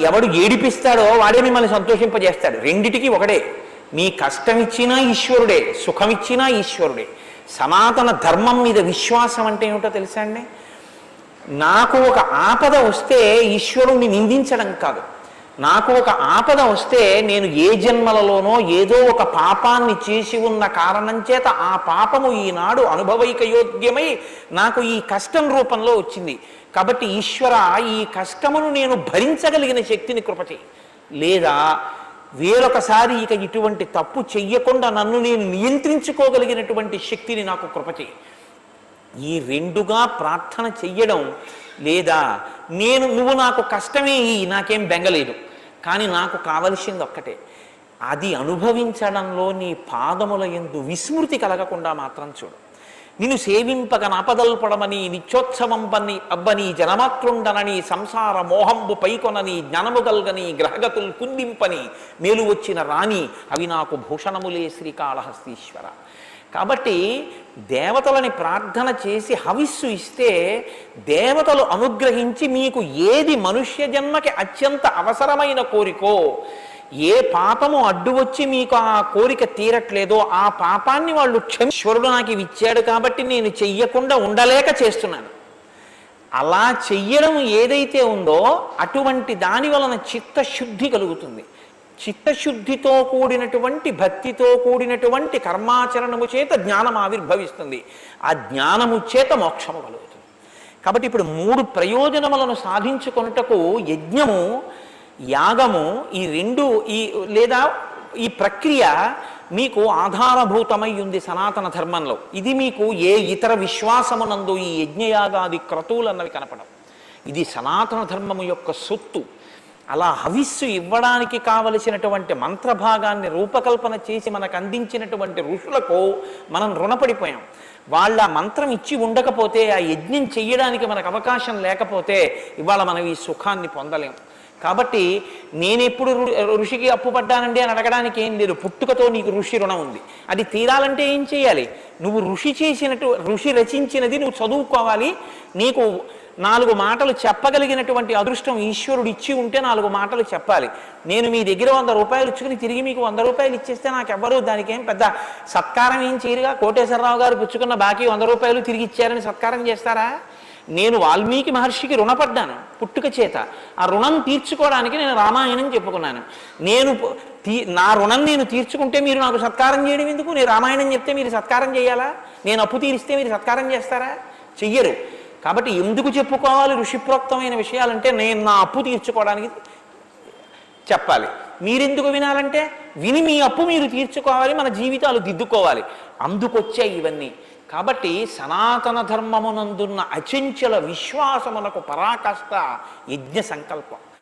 ఎవడు ఏడిపిస్తాడో వాడే మిమ్మల్ని సంతోషింపజేస్తాడు. రెండిటికి ఒకడే మీ కష్టమిచ్చినా ఈశ్వరుడే సుఖమిచ్చినా ఈశ్వరుడే. సనాతన ధర్మం మీద విశ్వాసం అంటే ఏమిటో తెలుసా అండి? నాకు ఒక ఆపద వస్తే ఈశ్వరుణ్ణి నిందించడం కాదు. నాకు ఒక ఆపద వస్తే నేను ఏ జన్మలలోనో ఏదో ఒక పాపాన్ని చేసి ఉన్న కారణం చేత ఆ పాపము ఈనాడు అనుభవైకయోగ్యమై నాకు ఈ కష్టం రూపంలో వచ్చింది. కాబట్టి ఈశ్వర ఈ కష్టమును నేను భరించగలిగిన శక్తిని కృపతి లేదా వేరొకసారి ఇక ఇటువంటి తప్పు చెయ్యకుండా నన్ను నేను నియంత్రించుకోగలిగినటువంటి శక్తిని నాకు కృపతి ఈ రెండుగా ప్రార్థన చెయ్యడం లేదా నేను నువ్వు నాకు కష్టమే ఈ నాకేం బెంగలేదు. కానీ నాకు కావలసింది ఒక్కటే. అది అనుభవించడంలో నీ పాదముల ఎందు విస్మృతి కలగకుండా మాత్రం చూడు. నిన్ను సేవింపక నాపదల్పడమని నిత్యోత్సవం పని అబ్బని జనమాతృండనని సంసార మోహంబు పైకొనని జ్ఞానము గల్గని గ్రహగతులు కుందింపని మేలు వచ్చిన రాణి అవి నాకు భూషణములే శ్రీకాళహస్తీశ్వర. కాబట్టి దేవతలని ప్రార్థన చేసి హవిస్సు ఇస్తే దేవతలు అనుగ్రహించి మీకు ఏది మనుష్య జన్మకి అత్యంత అవసరమైన కోరికో ఏ పాపము అడ్డు వచ్చి మీకు ఆ కోరిక తీరట్లేదో ఆ పాపాన్ని వాళ్ళు క్షమేశ్వరుడు నాకు ఇవి ఇచ్చాడు కాబట్టి నేను చెయ్యకుండా ఉండలేక చేస్తున్నాను. అలా చెయ్యడం ఏదైతే ఉందో అటువంటి దాని వలన చిత్తశుద్ధి కలుగుతుంది. చిత్తశుద్ధితో కూడినటువంటి భక్తితో కూడినటువంటి కర్మాచరణము చేత జ్ఞానం ఆవిర్భవిస్తుంది. ఆ జ్ఞానము చేత మోక్షము కలుగుతుంది. కాబట్టి ఇప్పుడు మూడు ప్రయోజనములను సాధించుకొనుటకు యజ్ఞము యాగము ఈ రెండు ఈ లేదా ఈ ప్రక్రియ మీకు ఆధారభూతమై ఉంది సనాతన ధర్మంలో. ఇది మీకు ఏ ఇతర విశ్వాసమునందు ఈ యజ్ఞయాగాది క్రతువులు అన్నవి కనపడవు. ఇది సనాతన ధర్మము యొక్క సొత్తు. అలా హవిస్సు ఇవ్వడానికి కావలసినటువంటి మంత్రభాగాన్ని రూపకల్పన చేసి మనకు అందించినటువంటి ఋషులకు మనం రుణపడిపోయాం. వాళ్ళ మంత్రం ఇచ్చి ఉండకపోతే ఆ యజ్ఞం చెయ్యడానికి మనకు అవకాశం లేకపోతే ఇవాళ మనం ఈ సుఖాన్ని పొందలేం. కాబట్టి నేనెప్పుడు ఋషికి అప్పు పడ్డానండి అని అడగడానికి ఏం లేదు. పుట్టుకతో నీకు ఋషి రుణం ఉంది. అది తీరాలంటే ఏం చేయాలి? నువ్వు ఋషి చేసినట్టు ఋషి రచించినది నువ్వు చదువుకోవాలి. నీకు నాలుగు మాటలు చెప్పగలిగినటువంటి అదృష్టం ఈశ్వరుడు ఇచ్చి ఉంటే నాలుగు మాటలు చెప్పాలి. నేను మీ దగ్గర వంద రూపాయలు ఇచ్చుకుని తిరిగి మీకు వంద రూపాయలు ఇచ్చేస్తే నాకు దానికేం పెద్ద సత్కారం ఏం చేయరుగా? కోటేశ్వరరావు గారు పుచ్చుకున్న బాకీ వంద రూపాయలు తిరిగి ఇచ్చారని సత్కారం చేస్తారా? నేను వాల్మీకి మహర్షికి రుణపడ్డాను పుట్టుక చేత. ఆ రుణం తీర్చుకోవడానికి నేను రామాయణం చెప్పుకున్నాను. నేను తీ నా రుణం నేను తీర్చుకుంటే మీరు నాకు సత్కారం చేయడం ఎందుకు? నేను రామాయణం చెప్తే మీరు సత్కారం చేయాలా? నేను అప్పు తీరిస్తే మీరు సత్కారం చేస్తారా? చెయ్యరు. కాబట్టి ఎందుకు చెప్పుకోవాలి ఋషిప్రోక్తమైన విషయాలంటే నేను నా అప్పు తీర్చుకోవడానికి చెప్పాలి. మీరెందుకు వినాలంటే విని మీ అప్పు మీరు తీర్చుకోవాలి మన జీవితాలు దిద్దుకోవాలి. అందుకొచ్చాయి ఇవన్నీ. కాబట్టి సనాతన ధర్మమునందున్న అచంచల విశ్వాసమునకు పరాకాష్ట యజ్ఞ సంకల్పం.